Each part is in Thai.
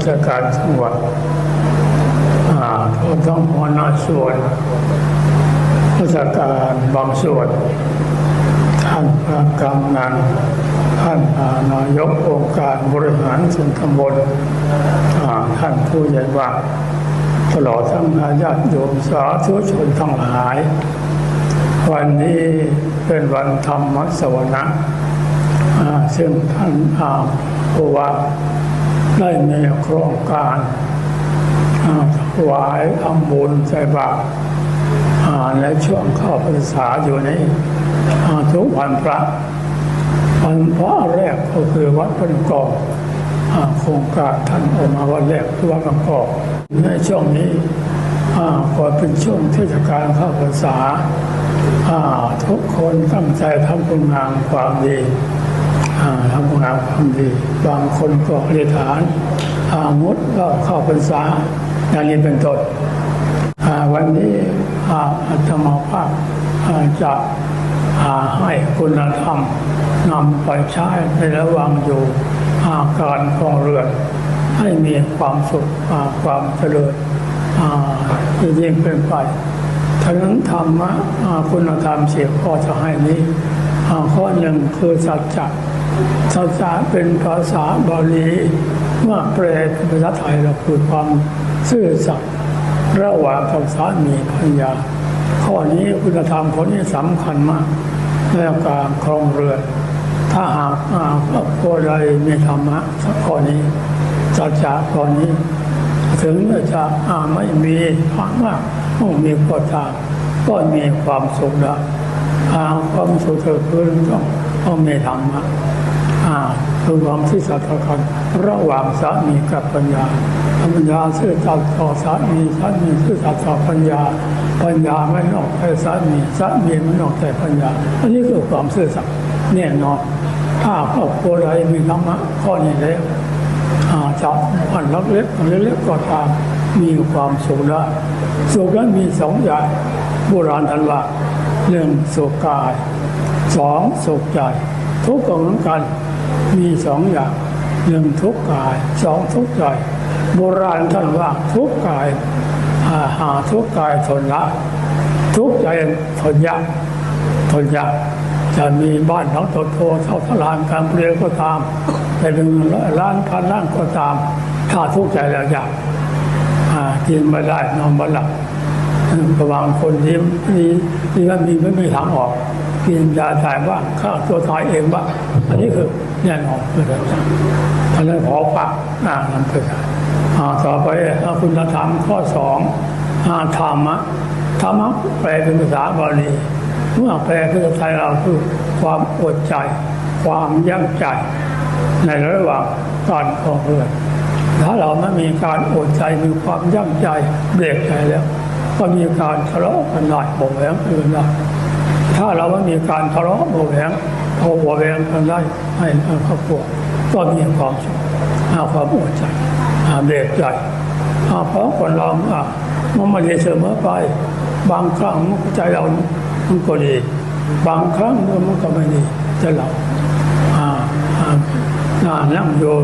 ราชการจังหวัดอ่าพร้องหัวหน้าส่วนราชการบางส่วน ท่านประกำนันท่านานายกองค์การบริหารส่วนตำบลท่านผู้ใหญ่บ้านตลอดทั้งญาติโยมสาธุชนทั้งหลาย วันนี้เป็นวันธรรมสวนะอ่าซึ่งท่านอาผู้ว่า ได้มีโครงการถวายทำบุญใส่บาตรในช่วงเข้าพรรษาอยู่ในอ่าทุกวันพระวันพระแรกก็คือวัดพระกองโครงการท่านออกมาวันแรกคือวัดพระกองในช่วงนี้ก็เป็นช่วงเทศกาลเข้าพรรษาทุกคนตั้งใจทำคุณงามความดี ทำงามความดีบางคนก็อธิษฐานอางดก็เข้าพรรษาอย่างนี้เป็นต้นอาวันนี้อ่าอาตมภาพอ่าจะอ่าให้คุณธรรมนำไปใช้ในระหว่างอยู่อาการของเรือนให้มีความสุขความเจริญอ่ายิ่งเป็นไปทั้งนั้นธรรมะอ่าคุณธรรมเสียข้อจะให้นี้อาข้อหนึ่งคือสัจจะ สัจจะเป็นภาษาบาลีเมื่อแปลเป็นภาษาไทยเราคือความซื่อสัตย์ระหว่างกับสามีภรรยา ข้อนี้คุณธรรมข้อนี้สำคัญมากในการครองเรือนถ้าหากอาครอบครัวใดมีธรรมะสักข้อนี้สัจจะข้อนี้ ถึงจะอาไม่มีพระมากไม่มีก็ตามก็มีความสุขได้อ่าความสุขเธอคือต้องต้องมีธรรมะ อ่าคือความที่สัตย์กันระหว่างสามีกับปัญญาปัญญาซื่อสัตย์ต่อสามีสามีซื่อสัตย์ต่อปัญญา ปัญญาไม่นอกใจสามีสามีไม่นอกใจปัญญา อันนี้คือความซื่อสัตย์แน่นอนถ้าครอบครัวใดมีธรรมะข้อนี้แล้วอาจับอันเล็กเล็กก็ตามมีความสุขได้สุขนั้นมีสองอย่างโบราณท่านว่าหนึ่งสุขกายสองสุขใจทุกข์ก็เหมือนกัน มีสองอย่างหนึ่งทุกกายสองทุกใจโบราณท่านว่าทุกกายหาหาทุกกายทนละ ทุกใจทนยากทนยากจะมีบ้านหลังโตเท่าทลานการเปลี่ยนก็ตามแต่เป็นล้านพันล้านก็ตามถ้าทุกข์ใจแล้วยากกินไม่ได้นอนไม่หลับระว่างคนที่มีที่ว่ามีไม่มีทางออกกินยาถ่ายบ้างฆ่าตัวตายเองบ้างอันนี้คือ แน่นอนคือแบบนั้นอันนั้นขอฝากอ่านำไปอ่าต่อไปอ่าคุณธรรมข้อสองธรรมะธรรมะแปลเป็นภาษาบาลีเมื่อแปลเป็นภาษาไทยเราคือความอดใจ ความยั่งใจ ในระหว่างการคองเรือนถ้าเราไม่มีการอดใจมีความยั่งใจเบรกใจแล้ว ก็มีการทะเลาะกันหน่อยโบแหวงกันได้ถ้าเราไม่มีการทะเลาะโบแหวง โบแหวงกันได้ให้ครอบครัวก็มีความสุขหาความอดใจหาเบรกใจหาเพราะคนเราอะมันไม่ได้เสมอไป บางครั้งใจเรามันก็ดี บางครั้งมันก็ไม่ดีใจเราอ่าอ่านั่งอยู่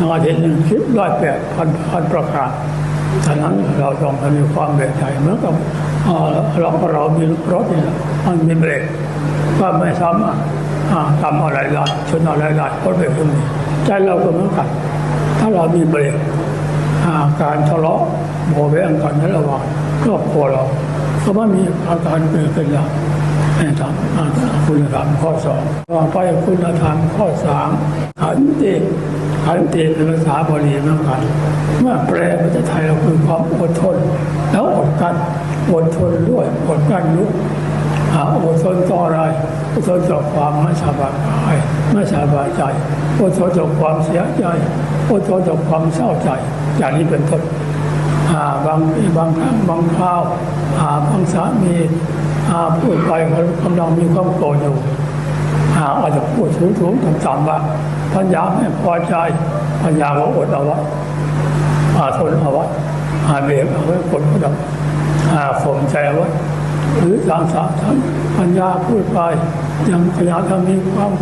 นาทีหนึ่งคิดร้อยแปดพันพันประการฉะนั้นเราต้องมีความเบรกใจเหมือนกับ เราเรามีรถเนี่ยมันมีเบรกก็ไม่สามารถอ่าทำอะไรได้ชนอะไรได้ก็เบรกตรงนี้ใจเราก็เหมือนกัน ถ้าเรามีเบรกการทะเลาะโบแวงกันในระหว่างครอบครัวเราก็ไม่มีอาการเกิดขึ้นแล้วให้ทำคุณธรรมข้อสองต่อไปคุณธรรมข้อสามขันติขันติเป็นภาษาบาลีเหมือนกันเมื่อแปลภาษาไทยเราคือความอดทน แล้ว อดทนด้วยอดกันด้วยอ่าอดทนต่ออะไรอดทนต่อความไม่สบายกายไม่สบายใจอดทนต่อความเสียใจอดทนต่อความเศร้าใจอย่างนี้เป็นต้นอ่าบางบางครั้งบางคราวอ่าบางสามีอ่าพูดไปเขากำลังมีความโกรธอยู่อาอาจจะพูดถูถูต่ำๆว่าพัญญาไม่พอใจพัญญาก็อดเอาไว้อ่าทนเอาไว้ อาเบรกเอาไว้กดเขาดับอาข่มใจเอาไว้หรือทางสาท่านปัญญาพูดไปยังพยายามทำมีความ